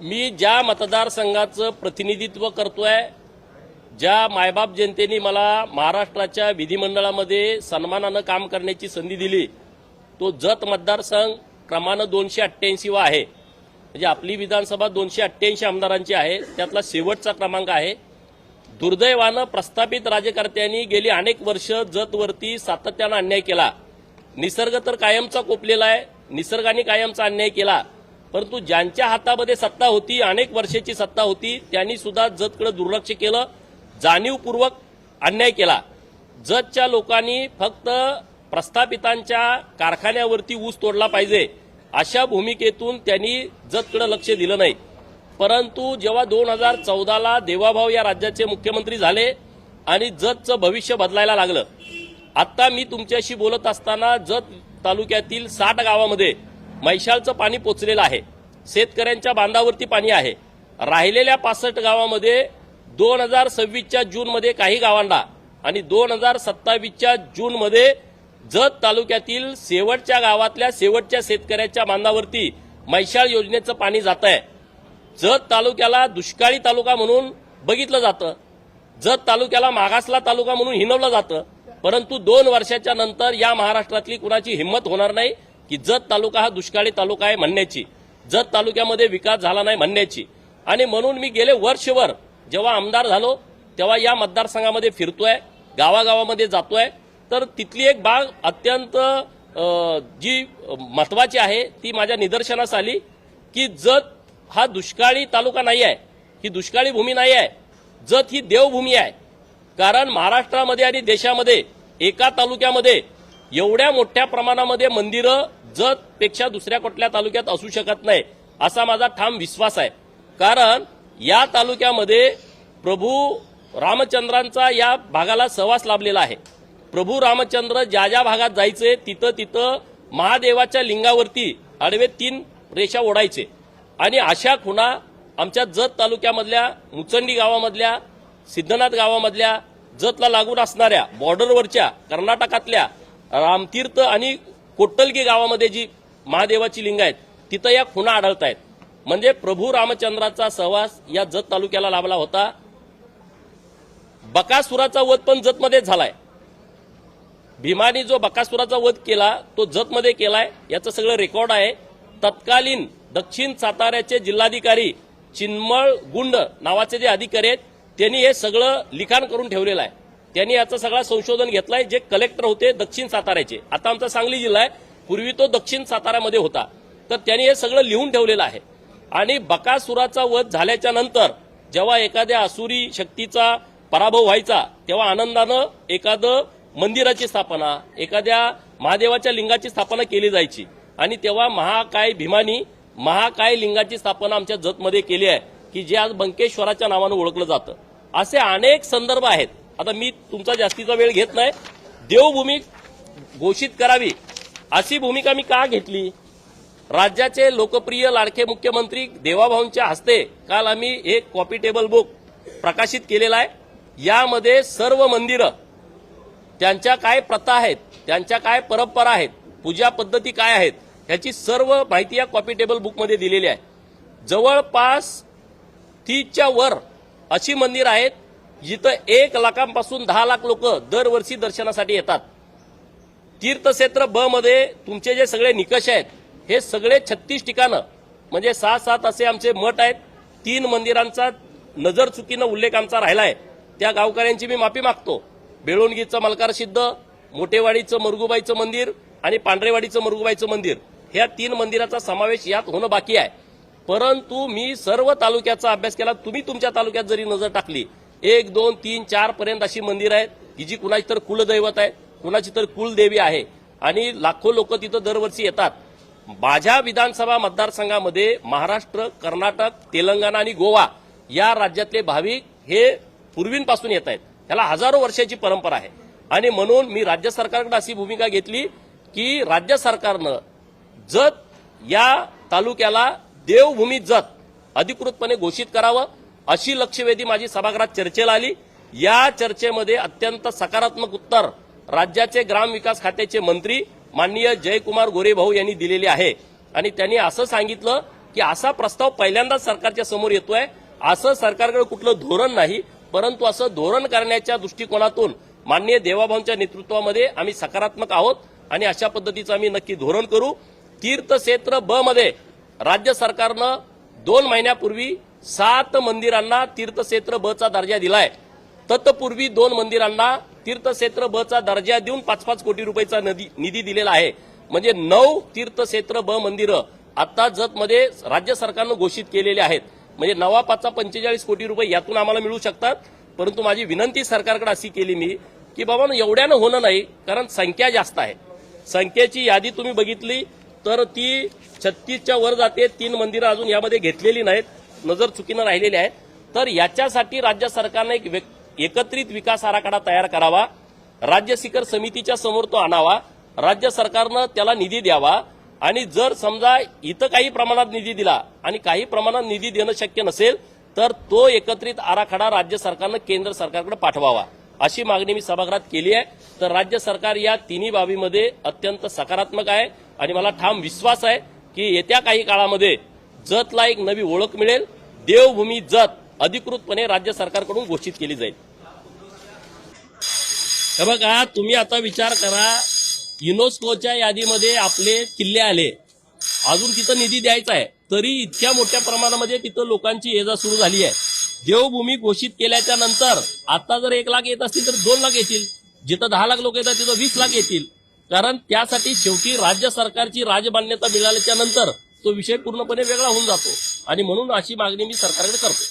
मी ज्या मतदारसंघाचं प्रतिनिधित्व करतोय ज्या मायबाप जनतेने मला महाराष्ट्राच्या विधिमंडळामध्ये सन्मानानं काम करण्याची संधी दिली तो जत मतदारसंघ क्रमानं दोनशे अठ्ठ्याऐंशी वा आहे. म्हणजे आपली विधानसभा दोनशे अठ्ठ्याऐंशी आमदारांची आहे त्यातला शेवटचा क्रमांक आहे. दुर्दैवानं प्रस्थापित राज्यकर्त्यांनी गेली अनेक वर्ष जतवरती सातत्यानं अन्याय केला. निसर्ग तर कायमचा कोपलेला आहे निसर्गाने कायमचा अन्याय केला. परंतु ज्यांच्या हातामध्ये सत्ता होती अनेक वर्षाची सत्ता होती त्यांनी सुद्धा जतकडे दुर्लक्ष केलं जाणीवपूर्वक अन्याय केला. जतच्या लोकांनी फक्त प्रस्थापितांच्या कारखान्यावरती ऊस तोडला पाहिजे अशा भूमिकेतून त्यांनी जतकडे लक्ष दिलं नाही. परंतु जेव्हा दोन हजार चौदाला देवाभाऊ या राज्याचे मुख्यमंत्री झाले आणि जतचं भविष्य बदलायला लागलं आता मी तुमच्याशी बोलत असताना जत तालुक्यातील साठ गावामध्ये मैशालचं पाणी पोचलेलं आहे. शेतकऱ्यांच्या बांधावरती पाणी आहे. राहिलेल्या पासष्ट गावामध्ये दोन हजार सव्वीसच्या जूनमध्ये काही गावांना आणि दोन हजार सत्तावीसच्या जूनमध्ये जत तालुक्यातील शेवटच्या गावातल्या शेवटच्या शेतकऱ्याच्या बांधावरती मैशाळ योजनेचं पाणी जात आहे जत तालुक्याला दुष्काळी तालुका म्हणून बघितलं जातं. जत तालुक्याला मागासला तालुका म्हणून हिनवलं जातं. परंतु दोन वर्षाच्या नंतर या महाराष्ट्रातली कुणाची हिंमत होणार नाही. की जत तालुका हा दुष्काळी तालुका आहे म्हणण्याची. जत तालुक्यामध्ये विकास झाला नाही म्हणण्याची. आणि म्हणून मी गेले वर्षभर जेव्हा आमदार झालो तेव्हा या मतदारसंघामध्ये फिरतोय गावागावामध्ये जातोय. तर तिथली एक बाग अत्यंत जी महत्वाची आहे ती माझ्या निदर्शनास आली की जत हा दुष्काळी तालुका नाही आहे. ही दुष्काळी भूमी नाही आहे. जत ही देवभूमी आहे. कारण महाराष्ट्रामध्ये आणि देशामध्ये एका तालुक्यामध्ये एवढ्या मोठ्या प्रमाणामध्ये मंदिरं जत पेक्षा दुसऱ्या कुठल्या तालुक्यात असू शकत नाही असा माझा ठाम विश्वास आहे. कारण या तालुक्यामध्ये प्रभू रामचंद्रांचा या भागाला सहवास लाभलेला आहे. प्रभू रामचंद्र ज्या ज्या भागात जायचे तिथं तिथं महादेवाच्या लिंगावरती आडवे तीन रेषा ओढायचे. आणि अशा खुणा आमच्या जत तालुक्यामधल्या मुचंडी गावामधल्या सिद्धनाथ गावामधल्या जतला लागून असणाऱ्या बॉर्डरवरच्या कर्नाटकातल्या रामतीर्थ आणि कोट्टलगी गावामध्ये जी महादेवाची लिंग आहेत तिथं या खुणा आढळत आहेत म्हणजे प्रभू रामचंद्राचा सहवास या जत तालुक्याला लाभला होता. बकासुराचा वध पण जतमध्येच झालाय. भीमाने जो बकासुराचा वध केला तो जतमध्ये केलाय याचं सगळं रेकॉर्ड आहे. तत्कालीन दक्षिण साताऱ्याचे जिल्हाधिकारी चिन्मळ गुंड नावाचे जे अधिकारी आहेत त्यांनी हे सगळं लिखाण करून ठेवलेलं आहे. त्यांनी याचं सगळं संशोधन घेतलंय जे कलेक्टर होते दक्षिण साताऱ्याचे. आता आमचा सांगली जिल्हा आहे पूर्वी तो दक्षिण साताऱ्यामध्ये होता. तर त्यांनी हे सगळं लिहून ठेवलेलं आहे. आणि बकासुराचा वध झाल्याच्यानंतर जेव्हा एखाद्या असुरी शक्तीचा पराभव व्हायचा तेव्हा आनंदानं एखादं मंदिराची स्थापना एखाद्या महादेवाच्या लिंगाची स्थापना केली जायची. आणि तेव्हा महाकाय भीमानी महाकाय लिंगाची स्थापना आमच्या जतमध्ये केली आहे की जे आज बंकेश्वराच्या नावानं ओळखलं जातं. असे अनेक संदर्भ आहेत. आता मी तुमचा जास्तीचा वेळ घेत नाही. देवभूमी घोषित करावी. अशी भूमिका मी का घेतली? राज्याचे लोकप्रिय लाडके मुख्यमंत्री देवाभाऊंच्या हस्ते काल आम्ही एक कॉपी टेबल बुक प्रकाशित केलेला आहे. यामध्ये सर्व मंदिरं त्यांच्या काय प्रथा आहेत त्यांच्या काय परंपरा आहेत पूजा पद्धती काय आहेत ह्याची सर्व माहिती या कॉपी टेबल बुकमध्ये दिलेली आहे. जवळपास तीसच्या वर अशी मंदिरं आहेत जिथं एक लाखांपासून दहा लाख लोक दरवर्षी दर्शनासाठी येतात. तीर्थक्षेत्र ब मध्ये तुमचे जे सगळे निकष आहेत हे सगळे छत्तीस ठिकाणं म्हणजे सहा सात असे आमचे मठ आहेत तीन मंदिरांचा नजर चुकीनं उल्लेख आमचा राहिलाय. त्या गावकऱ्यांची मी माफी मागतो. बेळोणगीचं मलकार सिद्ध मोठेवाडीचं मरगुबाईचं मंदिर आणि पांढरेवाडीचं मरगुबाईचं मंदिर ह्या तीन मंदिराचा समावेश यात होणं बाकी आहे. परंतु मी सर्व तालुक्याचा अभ्यास केला तुम्ही तुमच्या तालुक्यात जरी नजर टाकली एक दोन तीन चार पर्यंत अशी मंदिर आहेत की जी कुणाची तर कुलदैवत आहे कुणाची तर कुलदेवी आहे. आणि लाखो लोक तिथं दरवर्षी येतात. माझ्या विधानसभा मतदारसंघामध्ये महाराष्ट्र कर्नाटक तेलंगणा आणि गोवा या राज्यातले भाविक हे पूर्वींपासून येत आहेत. त्याला हजारो वर्षाची परंपरा आहे. आणि म्हणून मी राज्य सरकारकडे अशी भूमिका घेतली की राज्य सरकारनं जत या तालुक्याला देवभूमी जत अधिकृतपणे घोषित करावं अशी लक्षवेधी माझी सभागृहात चर्चेला आली. या चर्चेमध्ये अत्यंत सकारात्मक उत्तर राज्याचे ग्रामविकास खात्याचे मंत्री माननीय जयकुमार गोरेभाऊ यांनी दिलेले आहे. आणि त्यांनी असं सांगितलं की असा प्रस्ताव पहिल्यांदाच सरकारच्या समोर येतोय. असं सरकारकडे कुठलं धोरण नाही परंतु असं धोरण करण्याच्या दृष्टिकोनातून माननीय देवाभाऊंच्या नेतृत्वामध्ये आम्ही सकारात्मक आहोत आणि अशा पद्धतीचं आम्ही नक्की धोरण करू. तीर्थक्षेत्र ब मध्ये राज्य सरकारनं दोन महिन्यापूर्वी सात मंदिरांना तीर्थक्षेत्र ब चा दर्जा दिलाय. तत्पूर्वी दोन मंदिरांना तीर्थक्षेत्र ब चा दर्जा देऊन पाच पाच कोटी रुपयाचा नदी- निधी दिलेला आहे. म्हणजे नऊ तीर्थक्षेत्र ब मंदिरं आता जतमध्ये राज्य सरकारनं घोषित केलेले आहेत. म्हणजे नवा पाचचा पंचेचाळीस कोटी रुपये यातून आम्हाला मिळू शकतात. परंतु माझी विनंती सरकारकडे अशी केली मी की बाबा एवढ्यानं होणं नाही कारण संख्या जास्त आहे. संख्येची यादी तुम्ही बघितली तर ती छत्तीसच्या वर जाते तीन मंदिरं अजून यामध्ये घेतलेली नाहीत. नजर चुकीनं राहिलेली आहे तर याच्यासाठी राज्य सरकारनं एक एकत्रित विकास आराखडा तयार करावा राज्य शिखर समितीच्या समोर तो आणावा राज्य सरकारनं त्याला निधी द्यावा आणि जर समजा इथं काही प्रमाणात निधी दिला आणि काही प्रमाणात निधी देणं शक्य नसेल तर तो एकत्रित आराखडा राज्य सरकारनं केंद्र सरकारकडे पाठवावा अशी मागणी मी सभागृहात केली आहे. तर राज्य सरकार या तिन्ही बाबीमध्ये अत्यंत सकारात्मक आहे आणि मला ठाम विश्वास आहे की येत्या काही काळामध्ये जतला एक नवी ओळख मिळेल देवभूमी जत अधिकृतपणे राज्य सरकारकडून घोषित केली जाईल. तर बघा तुम्ही आता विचार करा युनेस्कोच्या यादीमध्ये आपले किल्ले आले. अजून तिथं निधी द्यायचा आहे. तरी इतक्या मोठ्या प्रमाणामध्ये तिथं लोकांची ये जा सुरू झाली आहे. देवभूमी घोषित केल्याच्यानंतर आता जर एक लाख येत असतील तर दोन लाख येतील. जिथं दहा लाख लोक येतात तिथं वीस लाख येतील. कारण त्यासाठी शेवटी राज्य सरकारची राजमान्यता मिळाल्याच्या नंतर तो विषय पूर्णपणे वेगळा होऊन जातो. आणि म्हणून अशी मागणी मी सरकारकडे करतो